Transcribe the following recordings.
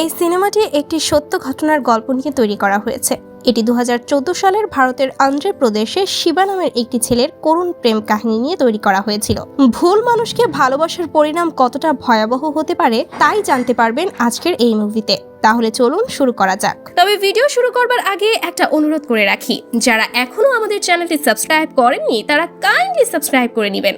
এই সিনেমাটি একটি সত্য ঘটনার গল্প নিয়ে তৈরি করা হয়েছে। এটি দু হাজার চৌদ্দ সালের ভারতের প্রদেশে শিবা নামের একটি ছেলের করুণ প্রেম কাহিনী নিয়ে তৈরি করা হয়েছিল। ভুল মানুষকে ভালোবাসার পরিণাম কতটা ভয়াবহ হতে পারে, তাই জানতে পারবেন আজকের এই মুভিতে। তাহলে চলুন শুরু করা যাক। তবে ভিডিও শুরু করবার আগে একটা অনুরোধ করে রাখি, যারা এখনও আমাদের চ্যানেলটি সাবস্ক্রাইব করেননি, তারা কাইন্ডলি সাবস্ক্রাইব করে নেবেন।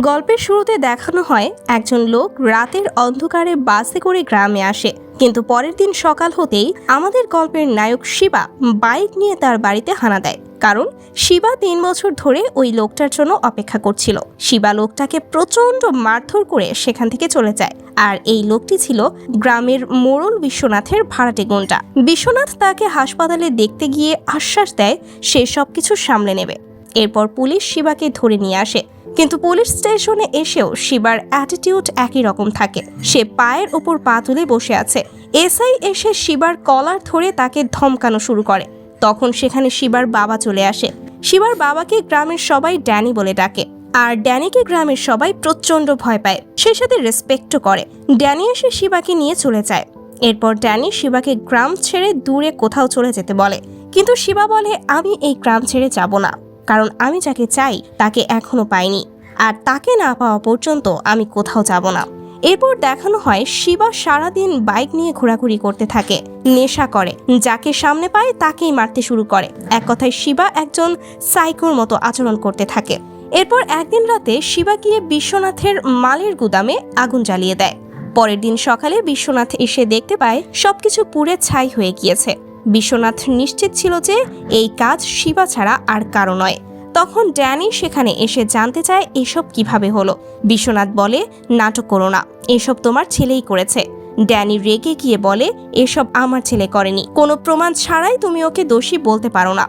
গল্পের শুরুতে দেখানো হয় একজন লোক রাতের অন্ধকারে বাসে করে গ্রামে আসে। কিন্তু পরের দিন সকাল হতেই আমাদের গল্পের নায়ক শিবা বাইক নিয়ে তার বাড়িতে হানা দেয়। কারণ শিবা তিন বছর ধরে ওই লোকটার জন্য অপেক্ষা করছিল। শিবা লোকটাকে প্রচণ্ড মারধর করে সেখান থেকে চলে যায়। আর এই লোকটি ছিল গ্রামের মোড়ল বিশ্বনাথের ভাড়াটে গুণটা বিশ্বনাথ তাকে হাসপাতালে দেখতে গিয়ে আশ্বাস দেয় সে সবকিছু সামলে নেবে। এরপর পুলিশ শিবাকে ধরে নিয়ে আসে। কিন্তু পুলিশ স্টেশনে এসেও শিবার অ্যাটিটিউড একই রকম থাকে। সে পায়ের উপর পা তুলে বসে আছে। এসআই এসে শিবার কলার ধরে তাকে ধমকানো শুরু করে। তখন সেখানে শিবার বাবা চলে আসে। শিবার বাবাকে গ্রামের সবাই ড্যানি বলে ডাকে। আর ড্যানিকে গ্রামের সবাই প্রচণ্ড ভয় পায়। সেই সাথে রেসপেক্টও করে। ড্যানি এসে শিবাকে নিয়ে চলে যায়। এরপর ড্যানি শিবাকে গ্রাম ছেড়ে দূরে কোথাও চলে যেতে বলে। কিন্তু শিবা বলে, আমি এই গ্রাম ছেড়ে যাব না। কারণ আমি যাকে চাই তাকে এখনও পাইনি। আর তাকে না পাওয়া পর্যন্ত আমি কোথাও যাব না। এরপর দেখানো হয় শিবা সারাদিন বাইক নিয়ে ঘোরাঘুরি করতে থাকে, নেশা করে। যাকে সামনে পায় তাকেই মারতে শুরু করে। এক কথায় শিবা একজন সাইকোর মতো আচরণ করতে থাকে। এরপর একদিন রাতে শিবা গিয়ে বিশ্বনাথের মালের গুদামে আগুন জ্বালিয়ে দেয়। পরের দিন সকালে বিশ্বনাথ এসে দেখতে পায় সবকিছু পুড়ে ছাই হয়ে গিয়েছে। বিশ্বনাথ নিশ্চিত ছিল যে এই কাজ শিবা ছাড়া আর কারও নয়। তখন ড্যানি সেখানে এসে জানতে চায় এসব কীভাবে হলো। বিশ্বনাথ বলে, নাটক করো না, এসব তোমার ছেলেই করেছে। ড্যানি রেগে গিয়ে বলে, এসব আমার ছেলে করেনি। কোনো প্রমাণ ছাড়াই তুমি ওকে দোষী বলতে পারো না।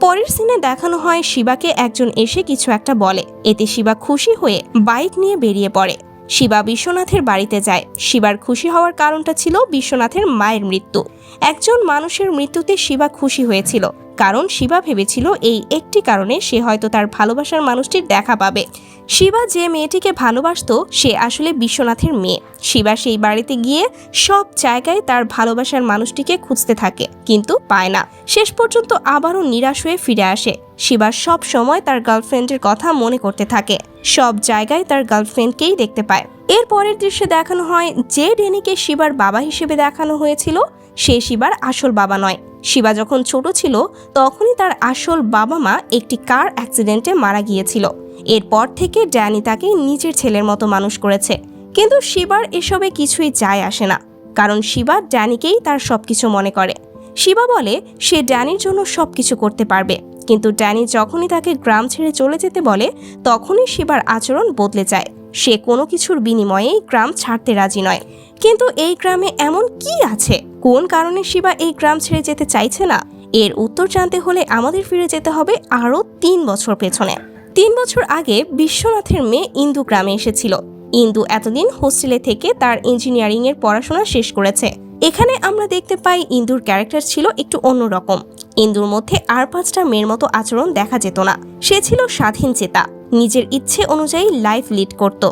পরের সিনে দেখানো হয় শিবাকে একজন এসে কিছু একটা বলে। এতে শিবা খুশি হয়ে বাইক নিয়ে বেরিয়ে পড়ে। শিবা বিশ্বনাথের বাড়িতে যায়। শিবার খুশি হওয়ার কারণটা ছিল বিশ্বনাথের মায়ের মৃত্যু। একজন মানুষের মৃত্যুতে শিবা খুশি হয়েছিল। কারণ শিবা ভেবেছিল এই একটি কারণে সে হয়তো তার ভালোবাসার মানুষটির দেখা পাবে। শিবা যে মেয়েটিকে ভালোবাসতো, সে আসলে বিশ্বনাথের মেয়ে। শিবা সেই বাড়িতে গিয়ে সব জায়গায় তার ভালোবাসার মানুষটিকে খুঁজতে থাকে, কিন্তু পায় না। শেষ পর্যন্ত আবারও নিরাশ হয়ে ফিরে আসে। শিবা সব সময় তার গার্লফ্রেন্ডের কথা মনে করতে থাকে। সব জায়গায় তার গার্লফ্রেন্ডকেই দেখতে পায়। এর পরের দৃশ্যে দেখানো হয় যে ডেনিকে শিবার বাবা হিসেবে দেখানো হয়েছিল, সে শিবার আসল বাবা নয়। শিবা যখন ছোট ছিল, তখনই তার আসল বাবা মা একটি কার অ্যাক্সিডেন্টে মারা গিয়েছিল। এরপর থেকে ড্যানি তাকে নিজের ছেলের মতো মানুষ করেছে। কিন্তু শিবার এসবে কিছুই যায় আসে না। কারণ শিবা ড্যানিকেই তার সবকিছু মনে করে। শিবা বলে, সে ড্যানির জন্য সবকিছু করতে পারবে। কিন্তু ড্যানি যখনই তাকে গ্রাম ছেড়ে চলে যেতে বলে, তখনই শিবার আচরণ বদলে যায়। সে কোনো কিছুর বিনিময়েই গ্রাম ছাড়তে রাজি নয়। কিন্তু এই গ্রামে এমন কি আছে? কোন কারণে শিবা এই গ্রাম ছেড়ে যেতে চাইছে না? এর উত্তর জানতে হলে আমাদের ফিরে যেতে হবে আরও তিন বছর পেছনে। তিন বছর আগে বিশ্বনাথের মেয়ে ইন্দু গ্রামে এসেছিল। ইন্দু এতদিন হোস্টেলে থেকে তার ইঞ্জিনিয়ারিং এর পড়াশোনা শেষ করেছে। এখানে আমরা দেখতে পাই ইন্দুর ক্যারেক্টার ছিল একটু অন্যরকম। ইন্দুর মধ্যে আর পাঁচটা মেয়ের মতো আচরণ দেখা যেত না। সে ছিল স্বাধীন চেতা। নিজের ইচ্ছে অনুযায়ী লাইফ লিড করত।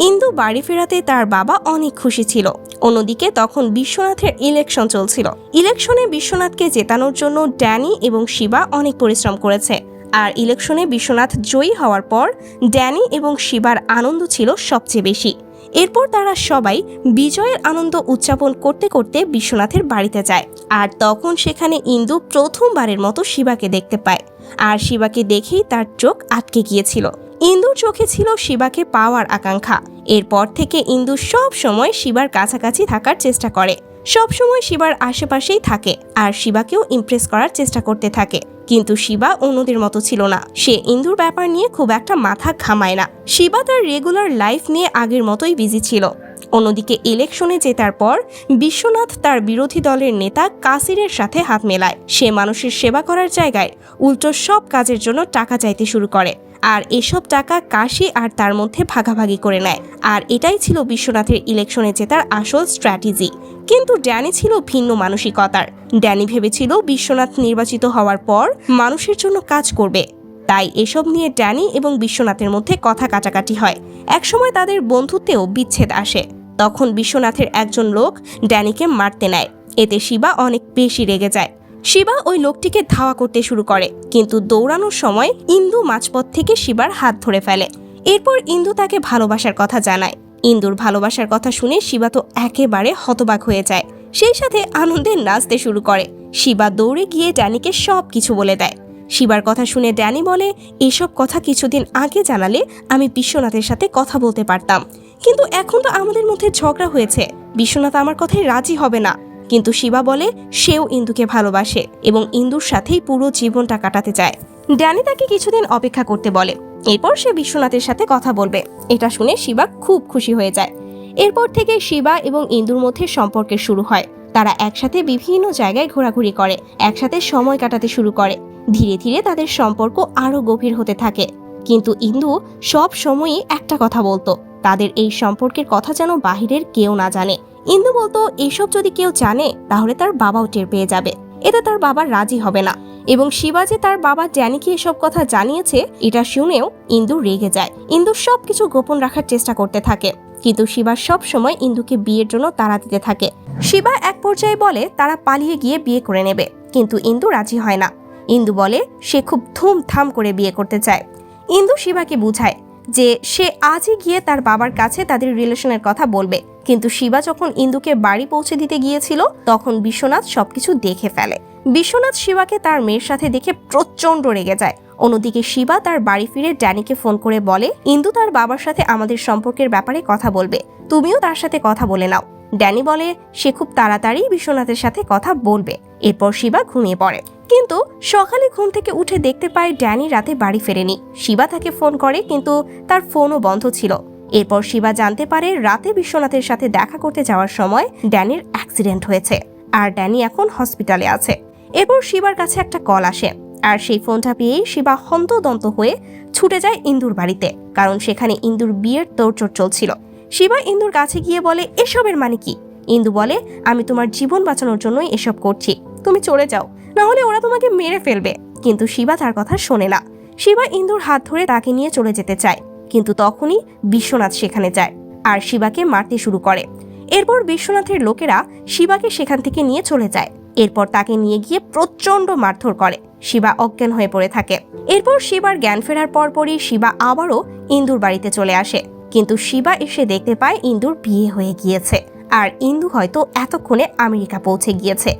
ইন্দু বাড়ি ফেরাতে তার বাবা অনেক খুশি ছিল। অন্যদিকে তখন বিশ্বনাথের ইলেকশন চলছিল। ইলেকশনে বিশ্বনাথকে জেতানোর জন্য ড্যানি এবং শিবা অনেক পরিশ্রম করেছে। আর ইলেকশনে বিশ্বনাথ জয়ী হওয়ার পর ড্যানি এবং শিবার আনন্দ ছিল সবচেয়ে বেশি। এরপর তারা সবাই বিজয়ের আনন্দ উদযাপন করতে করতে বিশ্বনাথের বাড়িতে যায়। আর তখন সেখানে ইন্দু প্রথমবারের মতো শিবাকে দেখতে পায়। আর শিবাকে দেখেই তার চোখ আটকে গিয়েছিল। ইন্দুর চোখে ছিল শিবাকে পাওয়ার আকাঙ্ক্ষা। এরপর থেকে ইন্দু সব সময় শিবার কাছাকাছি থাকার চেষ্টা করে। সব সময় শিবার আশেপাশেই থাকে আর শিবাকেও ইমপ্রেস করার চেষ্টা করতে থাকে। কিন্তু শিবা অন্যদের মতো ছিল না। সে ইন্দুর ব্যাপার নিয়ে খুব একটা মাথা ঘামায় না। শিবা তার রেগুলার লাইফ নিয়ে আগের মতোই বিজি ছিল। অন্যদিকে ইলেকশনে জেতার পর বিশ্বনাথ তার বিরোধী দলের নেতা কাসিরের সাথে হাত মেলায়। সে মানুষের সেবা করার জায়গায় উল্টো সব কাজের জন্য টাকা চাইতে শুরু করে। আর এসব টাকা কাশি আর তার মধ্যে ভাগাভাগি করে নেয়। আর এটাই ছিল বিশ্বনাথের ইলেকশনে জেতার আসল স্ট্র্যাটেজি কিন্তু ড্যানি ছিল ভিন্ন মানসিকতার। ড্যানি ভেবেছিল বিশ্বনাথ নির্বাচিত হওয়ার পর মানুষের জন্য কাজ করবে। তাই এসব নিয়ে ড্যানি এবং বিশ্বনাথের মধ্যে কথা কাটাকাটি হয়। একসময় তাদের বন্ধুত্বেও বিচ্ছেদ আসে। তখন বিশ্বনাথের একজন লোক ড্যানিকে মারতে নেয়। এতে শিবা অনেক বেশি রেগে যায়। শিবা ওই লোকটিকে ধাওয়া করতে শুরু করে, কিন্তু দৌড়ানোর সময় ইন্দু মাঝপথ থেকে শিবার হাত ধরে ফেলে। এরপর ইন্দু তাকে ভালোবাসার কথা জানায়। ইন্দুর ভালোবাসার কথা শুনে শিবা তো একেবারে হতবাক হয়ে যায়। সেই সাথে আনন্দে নাচতে শুরু করে। শিবা দৌড়ে গিয়ে ড্যানিকে সব কিছু বলে দেয়। শিবার কথা শুনে ড্যানি বলে, এসব কথা কিছুদিন আগে জানালে আমি বিশ্বনাথের সাথে কথা বলতে পারতাম। কিন্তু এখন তো আমাদের মধ্যে ঝগড়া হয়েছে। বিশ্বনাথ আমার কথায় রাজি হবে না। কিন্তু শিবা বলে, সেও ইন্দুকে ভালোবাসে এবং ইন্দুর সাথেই পুরো জীবনটা কাটাতে চায়। ড্যানি তাকে কিছুদিন অপেক্ষা করতে বলে। এরপর সে বিশ্বনাথের সাথে কথা বলবে। এটা শুনে শিবা খুব খুশি হয়ে যায়। এরপর থেকে শিবা এবং ইন্দুর মধ্যে সম্পর্কের শুরু হয়। তারা একসাথে বিভিন্ন জায়গায় ঘোরাঘুরি করে, একসাথে সময় কাটাতে শুরু করে। ধীরে ধীরে তাদের সম্পর্ক আরও গভীর হতে থাকে। কিন্তু ইন্দু সব সময়ই একটা কথা বলতো। তাদের এই সম্পর্কের কথা যেন বাহিরের কেউ না জানে। ইন্দু বলতো, এসব যদি কেউ জানে, তাহলে তার বাবাও টের পেয়ে যাবে। এতে তার বাবা রাজি হবে না। এবং শিবা যে তার বাবা ড্যানিকে এসব কথা জানিয়েছে, এটা শুনেও ইন্দু রেগে যায়। ইন্দু সবকিছু গোপন রাখার চেষ্টা করতে থাকে। কিন্তু শিবা সব সময় ইন্দুকে বিয়ের জন্য তাড়া দিতে থাকে। শিবা এক পর্যায়ে বলে, তারা পালিয়ে গিয়ে বিয়ে করে নেবে। কিন্তু ইন্দু রাজি হয় না। ইন্দু বলে, সে খুব ধুমধাম করে বিয়ে করতে চায়। ইন্দু শিবাকে বুঝায় যে সে আজই গিয়ে তার বাবার কাছে তাদের রিলেশনের কথা বলবে। কিন্তু শিবা যখন ইন্দুকে বাড়ি পৌঁছে দিতে গিয়েছিল, তখন বিশ্বনাথ সবকিছু দেখে ফেলে। বিশ্বনাথ শিবাকে তার মেয়ের সাথে দেখে প্রচণ্ড রেগে যায়। অন্যদিকে শিবা তার বাড়ি ফিরে ড্যানিকে ফোন করে বলে, ইন্দু তার বাবার সাথে আমাদের সম্পর্কের ব্যাপারে কথা বলবে। তুমিও তার সাথে কথা বলে নাও। ড্যানি বলে, সে খুব তাড়াতাড়ি বিশ্বনাথের সাথে কথা বলবে। এরপর শিবা ঘুমিয়ে পড়ে। কিন্তু সকালে ঘুম থেকে উঠে দেখতে পায় ড্যানি রাতে বাড়ি ফেরেনি। শিবা তাকে ফোন করে, কিন্তু তার ফোনও বন্ধ ছিল। এরপর শিবা জানতে পারে রাতে বিশ্বনাথের সাথে দেখা করতে যাওয়ার সময় ড্যানির অ্যাক্সিডেন্ট হয়েছে আর ড্যানি এখন হসপিটালে আছে। এরপর শিবার কাছে একটা কল আসে আর সেই ফোনটা পেয়েই শিবা হন্তদন্ত হয়ে ছুটে যায় ইন্দুর বাড়িতে, কারণ সেখানে ইন্দুর বিয়ের তোড়জোড় চলছিল। শিবা ইন্দুর কাছে গিয়ে বলে, এসবের মানে কি? ইন্দু বলে, আমি তোমার জীবন বাঁচানোর জন্যই এসব করছি। তুমি চলে যাও। না হলে ওরা তোমাকে মেরে ফেলবে। কিন্তু শিবা তার কথা শোনে না। শিবা ইন্দুর হাত ধরে তাকে নিয়ে চলে যেতে চায়। কিন্তু তখনই বিশ্বনাথ সেখানে যায় আর শিবাকে মারতে শুরু করে। এরপর বিশ্বনাথের লোকেরা শিবাকে সেখান থেকে নিয়ে চলে যায়। এরপর তাকে নিয়ে গিয়ে প্রচণ্ড মারধর করে। শিবা অজ্ঞান হয়ে পড়ে থাকে। এরপর শিবার জ্ঞান ফেরার পরপরই শিবা আবারও ইন্দুর বাড়িতে চলে আসে। কিন্তু শিবা এসে দেখতে পায় ইন্দুর বিয়ে হয়ে গিয়েছে। আর ইন্দু হয়তো এতক্ষণে আমেরিকা পৌঁছে গিয়েছে।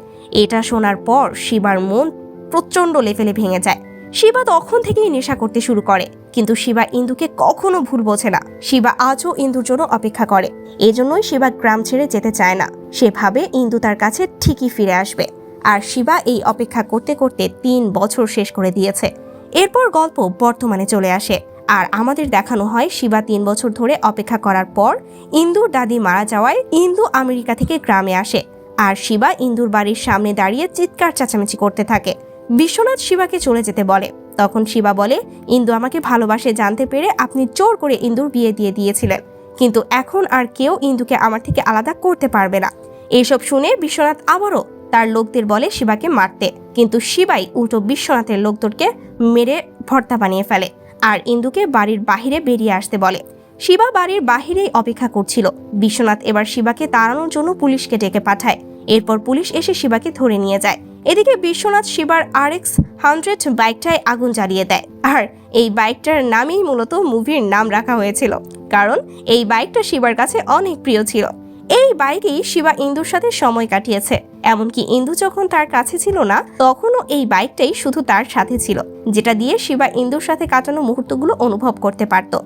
এটা শোনার পর শিবার মন প্রচণ্ড লেভেলে ভেঙে যায়। শিবা তখন থেকেই নেশা করতে শুরু করে, কিন্তু শিবা ইন্দুকে কখনো ভুল বোঝে না। শিবা আজও ইন্দুর জন্য অপেক্ষা করে। এজন্যই শিবা গ্রাম ছেড়ে যেতে চায় না। সেভাবে ইন্দু তার কাছে ঠিকই ফিরে আসবে। আর শিবা এই অপেক্ষা করতে করতে তিন বছর শেষ করে দিয়েছে। এরপর গল্প বর্তমানে চলে আসে। আর আমাদের দেখানো হয় শিবা তিন বছর ধরে অপেক্ষা করার পর ইন্দুর দাদি মারা যাওয়ায় ইন্দু আমেরিকা থেকে গ্রামে আসে আর শিবা ইন্দুর বাড়ির সামনে দাঁড়িয়ে চিৎকার চেঁচামেচি করতে থাকে। বিশ্বনাথ শিবাকে চলে যেতে বলে। তখন শিবা বলে, ইন্দু আমাকে ভালোবাসে, জানতে পেরে আপনি জোর করে ইন্দুর বিয়ে দিয়ে দিয়েছিলেন। কিন্তু এখন আর কেউ ইন্দুকে আমার থেকে আলাদা করতে পারবে না। এইসব শুনে বিশ্বনাথ আবারও তার লোকদের বলে শিবাকে মারতে। কিন্তু শিবাই উল্টো বিশ্বনাথের লোকদেরকে মেরে ভর্তা বানিয়ে ফেলে। আর ইন্দুকে বাড়ির বাহিরে বেরিয়ে আসতে বলে। শিবা বাড়ির বাহিরেই অপেক্ষা করছিল। বিশ্বনাথ এবার শিবাকে তাড়ানোর জন্য পুলিশকে ডেকে পাঠায়। এরপর পুলিশ এসে শিবাকে ধরে নিয়ে যায়। এদিকে বিশ্বনাথ শিবার আর এক্স হান্ড্রেড বাইকটায় আগুন জ্বালিয়ে দেয়। আর এই বাইকটার নামেই মূলত মুভির নাম রাখা হয়েছিল। কারণ এই বাইকটা শিবার কাছে অনেক প্রিয় ছিল। এই বাইকেই শিবা ইন্দুর সাথে সময় কাটিয়েছে। এমনকি ইন্দু যখন তার কাছে ছিল না, তখনও এই বাইকটাই শুধু তার সাথে ছিল, যেটা দিয়ে শিবা ইন্দুর সাথে কাটানো মুহূর্তগুলো অনুভব করতে পারত।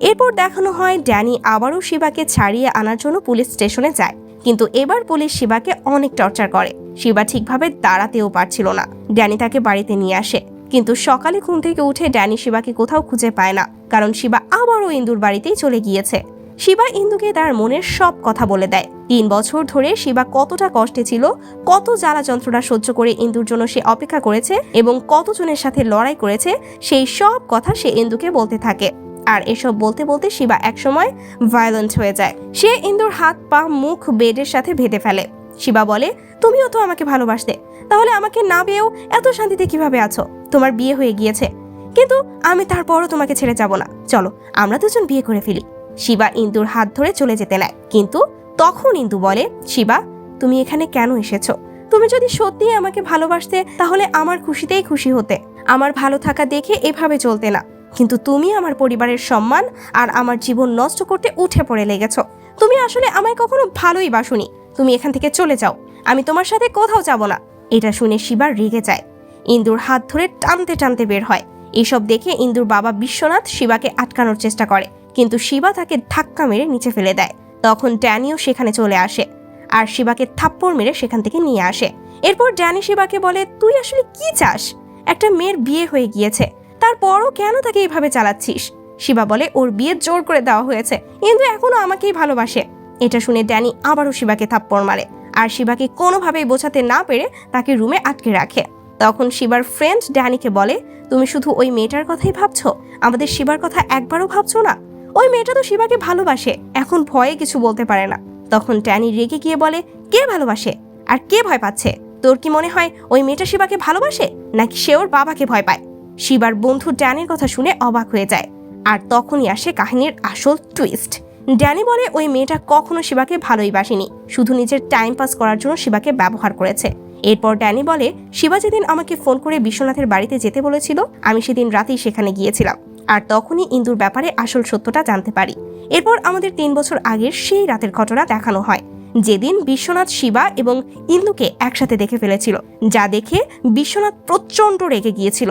এরপর দেখানো হয়, ড্যানি আবারও শিবাকে ছাড়িয়ে আনার জন্য পুলিশ স্টেশনে যায়। কিন্তু এবার পুলিশ শিবাকে অনেক টর্চার করে। শিবা ঠিকভাবে দাঁড়াতেও পারছিল না। ড্যানি তাকে বাড়িতে নিয়ে আসে। কিন্তু সকালে ঘুম থেকে উঠে ড্যানি শিবাকে কোথাও খুঁজে পায় না। কারণ শিবা আবারও ইন্দুর বাড়িতেই চলে গিয়েছে। শিবা ইন্দুকে তার মনের সব কথা বলে দেয়। তিন বছর ধরে শিবা কতটা কষ্টে ছিল, কত জ্বালা যন্ত্রণা সহ্য করে ইন্দুর জন্য সে অপেক্ষা করেছে এবং কতজনের সাথে লড়াই করেছে, সেই সব কথা সে ইন্দুকে বলতে থাকে। আর এসব বলতে বলতে শিবা একসময় ভায়োলেন্ট হয়ে যায়। সে ইন্দুর হাত, পা, মুখ, বেডের সাথে ভেদে ফেলে। শিবা বলে, তুমিও তো আমাকে ভালোবাসতে। তাহলে আমাকে না পেয়েও এত শান্তিতে কীভাবে আছো? তোমার বিয়ে হয়ে গিয়েছে। কিন্তু আমি তারপরও তোমাকে ছেড়ে যাব না। চলো, আমরা দুজন বিয়ে করে ফেলি। শিবা ইন্দুর হাত ধরে চলে যেতে নেয় কিন্তু তখন ইন্দু বলে, শিবা, তুমি এখানে কেন এসেছ? তুমি যদি সত্যি আমাকে ভালোবাসতে, তাহলে আমার খুশিতেই খুশি হতে। আমার ভালো থাকা দেখে এভাবে চলতে না। কিন্তু তুমি আমার পরিবারের সম্মান আর আমার জীবন নষ্ট করতে উঠে পড়ে লেগেছো। তুমি আসলে আমায় কখনো ভালোই বাসুনি। তুমি এখান থেকে চলে যাও। আমি তোমার সাথে কোথাও যাব না। এটা শুনে শিবা রেগে যায়। ইন্দুর হাত ধরে টানতে টানতে বের হয়। এসব দেখে ইন্দুর বাবা বিশ্বনাথ শিবাকে আটকানোর চেষ্টা করে। কিন্তু শিবা তাকে ধাক্কা মেরে নিচে ফেলে দেয়। তখন ড্যানিও সেখানে চলে আসে আর শিবাকে থাপ্পড় মেরে সেখান থেকে নিয়ে আসে। এরপর ড্যানি শিবাকে বলে, তুই আসলে কি চাস? একটা মেয়ের বিয়ে হয়ে গিয়েছে। তারপরও কেন তাকে এইভাবে চালাচ্ছিস? শিবা বলে, ওর বিয়ে জোর করে দেওয়া হয়েছে। কিন্তু এখনও আমাকেই ভালোবাসে। এটা শুনে ড্যানি আবারও শিবাকে থাপ্পড় মারে আর শিবাকে কোনোভাবেই বোঝাতে না পেরে তাকে রুমে আটকে রাখে। তখন শিবার ফ্রেন্ড ড্যানিকে বলে, তুমি শুধু ওই মেয়েটার কথাই ভাবছ? আমাদের শিবার কথা একবারও ভাবছ না? ওই মেয়েটা তো শিবাকে ভালোবাসে, এখন ভয়ে কিছু বলতে পারে না। তখন ট্যানি রেগে গিয়ে বলে, কে ভালোবাসে? আর কে ভয় পাচ্ছে? তোর কি মনে হয় ওই মেয়েটা শিবাকে ভালোবাসে, নাকি সে ওর বাবাকে ভয় পায়? শিবার বন্ধু ড্যানির কথা শুনে অবাক হয়ে যায়, আর তখনই আসে কাহিনীর আসল টুইস্ট ড্যানি বলে, ওই মেয়েটা কখনো শিবাকে ভালোই বাসেনি, শুধু নিজের টাইম পাস করার জন্য শিবাকে ব্যবহার করেছে। এরপর ড্যানি বলে, শিবা যেদিন আমাকে ফোন করে বিশ্বনাথের বাড়িতে যেতে বলেছিল, আমি সেদিন রাতেই সেখানে গিয়েছিলাম। আর তখনই ইন্দুর ব্যাপারে আসল সত্যটা জানতে পারি। এরপর আমাদের তিন বছর আগের সেই রাতের ঘটনা দেখানো হয়, যেদিন বিশ্বনাথ শিবা এবং ইন্দুকে একসাথে দেখে ফেলেছিল, যা দেখে বিশ্বনাথ প্রচণ্ড রেগে গিয়েছিল।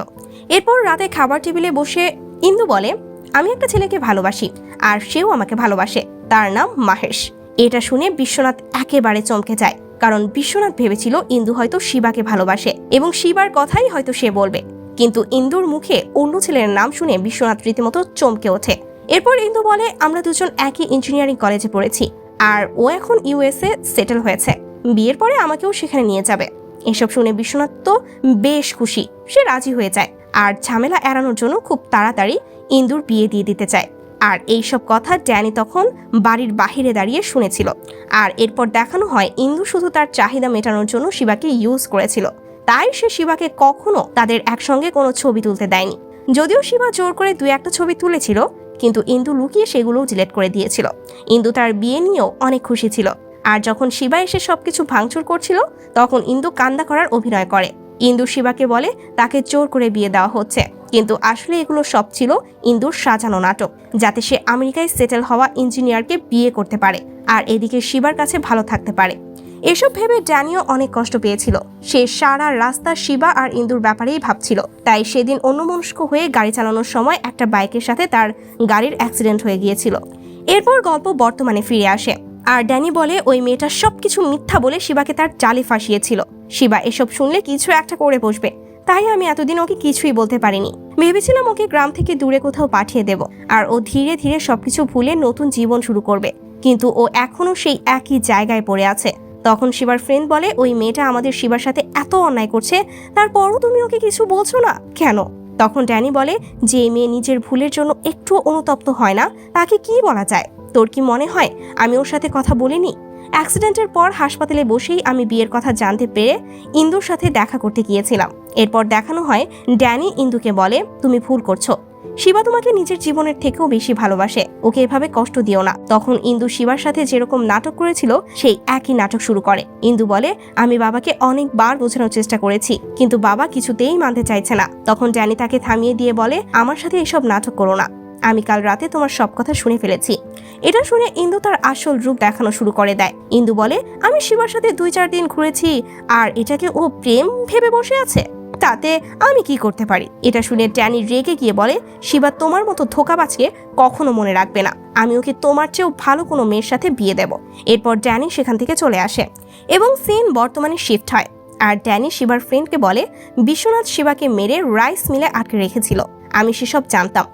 এরপর রাতে খাবার টেবিলে বসে ইন্দু বলে, আমি একটা ছেলেকে ভালোবাসি, আর সেও আমাকে ভালোবাসে, তার নাম মাহেশ। এটা শুনে বিশ্বনাথ একেবারে চমকে যায়, কারণ বিশ্বনাথ ভেবেছিল ইন্দু হয়তো শিবাকে ভালোবাসে এবং শিবার কথাই হয়তো সে বলবে। কিন্তু ইন্দুর মুখে অন্য ছেলের নাম শুনে বিশ্বনাথ রীতিমতো চমকে ওঠে। এরপর ইন্দু বলে, আমরা দুজন একই ইঞ্জিনিয়ারিং কলেজে পড়েছি, আর ও এখন ইউএসএ সেটেল হয়েছে। বিয়ের পরে আমাকেও সেখানে নিয়ে যাবে। এসব শুনে বিশ্বনাথ তো বেশ খুশি, সে রাজি হয়ে যায়। আর ঝামেলা এড়ানোর জন্য খুব তাড়াতাড়ি ইন্দুর বিয়ে দিয়ে দিতে চায়। আর এইসব কথা ড্যানি তখন বাড়ির বাহিরে দাঁড়িয়ে শুনেছিল। আর এরপর দেখানো হয়, ইন্দু শুধু তার চাহিদা মেটানোর জন্য শিবাকে ইউজ করেছিল। তাই সে শিবাকে কখনো তাদের একসঙ্গে কোনো ছবি তুলতে দেয়নি। যদিও শিবা জোর করে দু একটা ছবি তুলেছিল, কিন্তু ইন্দু লুকিয়ে সেগুলোও ডিলেট করে দিয়েছিল। ইন্দু তার বিয়ে নিয়েও অনেক খুশি ছিল। আর যখন শিবা এসে সবকিছু ভাঙচুর করছিল, তখন ইন্দু কান্দা করার অভিনয় করে। ইন্দু শিবাকে বলে, তাকে জোর করে বিয়ে দেওয়া হচ্ছে। কিন্তু আসলে এগুলো সব ছিল ইন্দুর সাজানো নাটক, যাতে সে আমেরিকায় সেটেল হওয়া ইঞ্জিনিয়ারকে বিয়ে করতে পারে। আর এদিকে শিবার কাছে ভালো থাকতে পারে। এসব ভেবে ড্যানিও অনেক কষ্ট পেয়েছিল। সে সারা রাস্তা শিবা আর ইন্দুর ব্যাপারেই ভাবছিল। তাই সেদিন অন্যমনস্ক হয়ে গাড়ি চালানোর সময় একটা বাইকের সাথে তার গাড়ির অ্যাক্সিডেন্ট হয়ে গিয়েছিল। এরপর গল্প বর্তমানে ফিরে আসে। আর ড্যানি বলে, ওই মেয়েটা সবকিছু মিথ্যা বলে শিবাকে তার জালে ফাঁসিয়েছিল। শিবা, এসব শুনলে কিছু একটা করে বসবে। তাই আমি এতদিন ওকে কিছুই বলতে পারিনি। ভেবেছিলাম ওকে গ্রাম থেকে দূরে কোথাও পাঠিয়ে দেব। আর ও ধীরে ধীরে সবকিছু ভুলে নতুন জীবন শুরু করবে। কিন্তু ও এখনও সেই একই জায়গায় পড়ে আছে। তখন শিবার ফ্রেন্ড বলে, ওই মেয়েটা আমাদের শিবার সাথে এত অন্যায় করছে, তারপরও তুমি ওকে কিছু বলছো না? কেন? তখন ড্যানি বলে, যে মেয়ে নিজের ভুলের জন্য একটু অনুতপ্ত হয় না, তাকে কি বলা যায়? তোর কি মনে হয় আমি ওর সাথে কথা বলিনি? অ্যাক্সিডেন্টের পর হাসপাতালে বসেই আমি বিয়ের কথা জানতে পেরে ইন্দুর সাথে দেখা করতে গিয়েছিলাম। এরপর দেখানো হয়, ড্যানি ইন্দুকে বলে, তুমি ভুল করছ। শিবা তোমাকে নিজের জীবনের থেকেও বেশি ভালোবাসে। ওকে এভাবে কষ্ট দিও না। তখন ইন্দু শিবার সাথে যেরকম নাটক করেছিল, সেই একই নাটক শুরু করে। ইন্দু বলে, আমি বাবাকে অনেকবার বোঝানোর চেষ্টা করেছি, কিন্তু বাবা কিছুতেই মানতে চাইছে না। তখন ড্যানি তাকে থামিয়ে দিয়ে বলে, আমার সাথে এসব নাটক করো না। আমি কাল রাতে তোমার সব কথা শুনে ফেলেছি। এটা শুনে ইন্দু তার আসল রূপ দেখানো শুরু করে দেয়। ইন্দু বলে, আমি শিবার সাথে দুই চার দিন ঘুরেছি, আর এটাকে ও প্রেম ভেবে বসে আছে? তাতে আমি কি করতে পারি? এটা শুনে ড্যানি রেগে গিয়ে বলে, শিবা, তোমার মতো ধোকাবাজকে কখনো মনে রাখবে না। আমি ওকে তোমার চেয়েও ভালো কোনো মেয়ের সাথে বিয়ে দেব। এরপর ড্যানি সেখান থেকে চলে আসে এবং সিন বর্তমানে শিফট হয়। আর ড্যানি শিবার ফ্রেন্ডকে বলে, বিশ্বনাথ শিবাকে মেরে রাইস মিলে আটকে রেখেছিল। আমি সেসব জানতাম।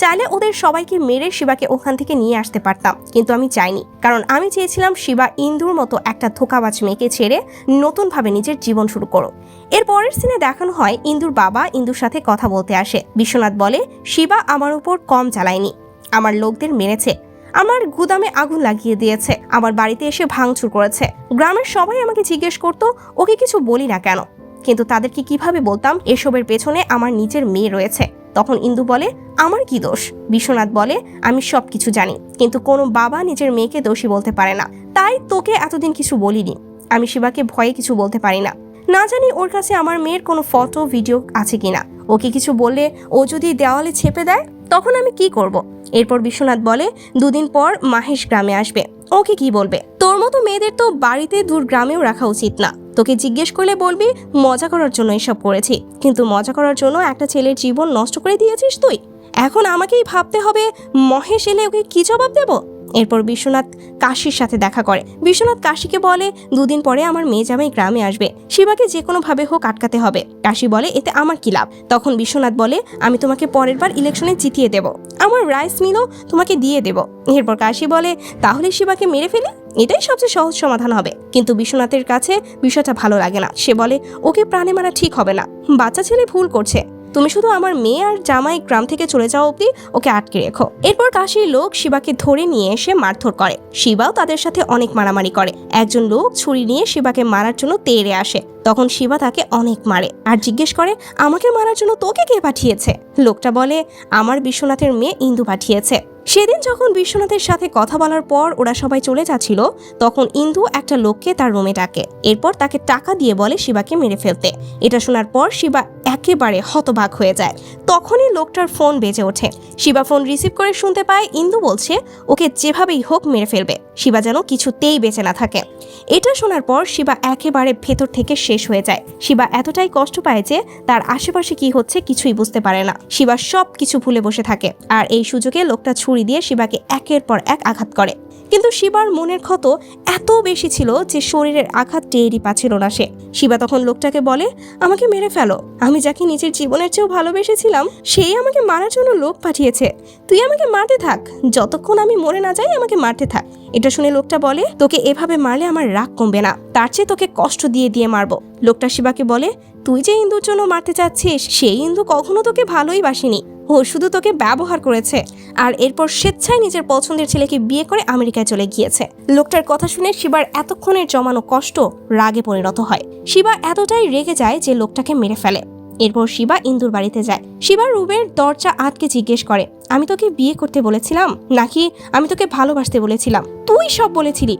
চাইলে ওদের সবাইকে মেরে শিবাকে ওখান থেকে নিয়ে আসতে পারতাম, কিন্তু আমি চাইনি। কারণ আমি চেয়েছিলাম শিবা ইন্দুর মতো একটা ধোকাবাজ মেয়েকে ছেড়ে নতুনভাবে নিজের জীবন শুরু করো এর পরের সিনে দেখানো হয় ইন্দুর বাবা ইন্দুর সাথে কথা বলতে আসে। বিশ্বনাথ বলে, শিবা আমার উপর কম চালায়নি আমার লোকদের মেরেছে, আমার গুদামে আগুন লাগিয়ে দিয়েছে, আমার বাড়িতে এসে ভাঙচুর করেছে। গ্রামের সবাই আমাকে জিজ্ঞেস করতো, ওকে কিছু বলি না কেন? কিন্তু তাদেরকে কীভাবে বলতাম, এসবের পেছনে আমার নিজের মেয়ে রয়েছে। তখন ইন্দু বলে, আমার কি দোষ? বিশ্বনাথ বলে, আমি সব কিছু জানি, কিন্তু কোনো বাবা নিজের মেয়েকে দোষী বলতে পারে না। তাই তোকে এতদিন কিছু বলিনি। আমি শিবাকে ভয়ে কিছু বলতে পারি না। না জানি ওর কাছে আমার মেয়ের কোনো ফটো, ভিডিও আছে কিনা। ওকে কিছু বললে ও যদি দেওয়ালে ছেপে দেয়, তখন আমি কি করব? এরপর বিশ্বনাথ বলে, দুদিন পর মাহেশ গ্রামে আসবে। ওকে কি বলবে? তোর মতো মেয়েদের তো বাড়িতে দূর গ্রামেও রাখা উচিত না। তোকে জিজ্ঞেস করলে বলবি, মজা করার জন্য এসব করেছি। কিন্তু মজা করার জন্য একটা ছেলের জীবন নষ্ট করে দিয়েছিস তুই? এখন আমাকেই ভাবতে হবে, মহেশ এলে ওকে কী জবাব দেব? এরপর বিশ্বনাথ কাশির সাথে দেখা করে। বিশ্বনাথ কাশিকে বলে, দুদিন পরে আমার মেয়ে জামাই গ্রামে আসবে। শিবাকে যে কোনো ভাবে হোক আটকাতে হবে কাশি বলে, এতে আমার কি লাভ তখন বিশ্বনাথ বলে, আমি তোমাকে পরের বার ইলেকশনে জিতিয়ে দেব। আমার রাইস মিলও তোমাকে দিয়ে দেব এরপর কাশি বলে, তাহলে শিবাকে মেরে ফেলি? এটাই সবচেয়ে সহজ সমাধান হবে কিন্তু বিশ্বনাথের কাছে বিষয়টা ভালো লাগে না। সে বলে, ওকে প্রাণে মারা ঠিক হবে না। বাচ্চা ছেলে ভুল করছে। তুমি শুধু আমার মেয়ে আর জামাই গ্রাম থেকে চলে যাওয়া অব্দি ওকে আটকে রেখো। এরপর কাশির লোক শিবাকে ধরে নিয়ে এসে মারধর করে। শিবাও তাদের সাথে অনেক মারামারি করে। একজন লোক ছুরি নিয়ে শিবাকে মারার জন্য তেড়ে আসে। তখন শিবা তাকে অনেক মারে আর জিজ্ঞেস করে, আমাকে মারার জন্য তোকে কে পাঠিয়েছে? লোকটা বলে, আমার বিশ্বনাথের মেয়ে ইন্দু পাঠিয়েছে। সেদিন যখন বিশ্বনাথের সাথে কথা বলার পর ওরা সবাই চলে যাচ্ছিল, তখন ইন্দু একটা লোককে তার রুমে ডাকে। এরপর তাকে টাকা দিয়ে বলে শিবাকে মেরে ফেলতে। এটা শোনার পর শিবা একেবারে হতবাক হয়ে যায়। তখনই লোকটার ফোন বেজে ওঠে। শিবা ফোন রিসিভ করে শুনতে পায়, ইন্দু বলছে, ওকে যেভাবেই হোক মেরে ফেলবে। শিবা যেন কিছুতেই বেঁচে না থাকে। এটা শোনার পর শিবা একেবারে ভেতর থেকে শেষ হয়ে যায়। শিবা এতটাই কষ্ট পায় যে তার আশেপাশে কি হচ্ছে কিছুই বুঝতে পারে না। শিবা সব কিছু ভুলে বসে থাকে। আর এই সুযোগে লোকটা ছুরি দিয়ে শিবাকে একের পর এক আঘাত করে। কিন্তু শিবার মনের ক্ষত এত বেশি ছিল যে শরীরের আঘাত টেরই পাচ্ছিল না সে। শিবা তখন লোকটাকে বলে, আমাকে মেরে ফেলো। আমি যাকে নিজের জীবনের চেয়েও ভালোবেসেছিলাম সেই আমাকে মারার জন্য লোক পাঠিয়েছে। তুই আমাকে মারতে থাক। যতক্ষণ আমি মরে না যাই, আমাকে মারতে থাক। এটা শুনে লোকটা বলে, তোকে এভাবে মারলে আমার রাগ কমবে না। তার চেয়ে তোকে কষ্ট দিয়ে দিয়ে মারবো। লোকটা শিবাকে বলে তুই যে ইন্দুর জন্য মারতে চাচ্ছিস, সেই ইন্দু কখনো তোকে ভালোই বাসিনি। ও শুধু তোকে ব্যবহার করেছে। আর এরপর স্বেচ্ছায় নিজের পছন্দের ছেলেকে বিয়ে করে আমেরিকায় চলে গিয়েছে। লোকটার কথা শুনে শিবার এতক্ষণের জমানো কষ্ট রাগে পরিণত হয়। শিবা এতটাই রেগে যায় যে লোকটাকে মেরে ফেলে। এরপর শিবা ইন্দুর বাড়িতে যায়। শিবা রুমের দরজা আটকে জিজ্ঞেস করে, আমি তোকে বিয়ে করতে বলেছিলাম? নাকি আমি তোকে ভালোবাসতে বলেছিলাম? তুই সব বলেছিলি,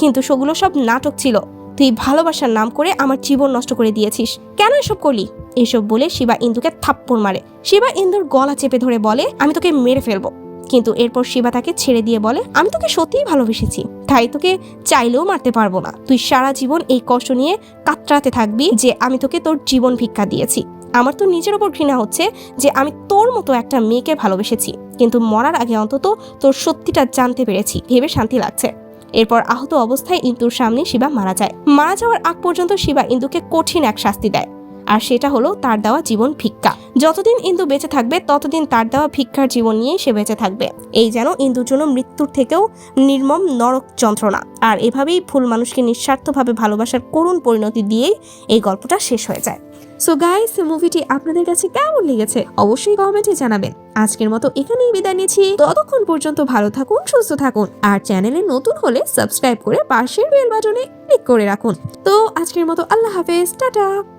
কিন্তু সেগুলো সব নাটক ছিল। তুই ভালোবাসার নাম করে আমার জীবন নষ্ট করে দিয়েছিস। কেন এসব করলি? এসব বলে শিবা ইন্দুকে থাপ্পড় মারে। শিবা ইন্দুর গলা চেপে ধরে বলে, আমি তোকে মেরে ফেলব। কিন্তু এরপর শিবা তাকে ছেড়ে দিয়ে বলে, আমি তোকে সত্যিই ভালোবেসেছি। তাই তোকে চাইলেও মারতে পারব না। তুই সারা জীবন এই কষ্ট নিয়ে কাতরাতে থাকবি যে আমি তোকে তোর জীবন ভিক্ষা দিয়েছি। আমার তো নিজের ওপর ঘৃণা হচ্ছে যে আমি তোর মতো একটা মেয়েকে ভালোবেসেছি। কিন্তু মরার আগে অন্তত তোর সত্যিটা জানতে পেরেছি। ভেবে শান্তি লাগছে। এরপর আহত অবস্থায় ইন্দুর সামনে শিবা মারা যায়। মারা যাওয়ার আগ পর্যন্ত শিবা ইন্দুকে কঠিন এক শাস্তি দেয়, আর সেটা হলো তার দেওয়া জীবন ভিক্ষা। যতদিন ইন্দু বেঁচে থাকবে, ততদিন তার দেওয়া ভিক্ষার জীবন নিয়েই সে বেঁচে থাকবে। এই যেন ইন্দুর জন্য মৃত্যুর থেকেও নির্মম নরক যন্ত্রণা। আর এভাবেই ভুল মানুষকে নিঃস্বার্থভাবে ভালোবাসার করুণ পরিণতি দিয়েই এই গল্পটা শেষ হয়ে যায়। সো গাইস মুভিটি আপনাদের কাছে কেমন লেগেছে অবশ্যই কমেন্টে জানাবেন। আজকের মতো এখানেই বিদায় নিচ্ছি। ততক্ষণ পর্যন্ত ভালো থাকুন, সুস্থ থাকুন, আর চ্যানেলে নতুন হলে সাবস্ক্রাইব করে পাশের বেল বাটনে ক্লিক করে রাখুন। তো আজকের মতো আল্লাহ হাফেজ, টাটা।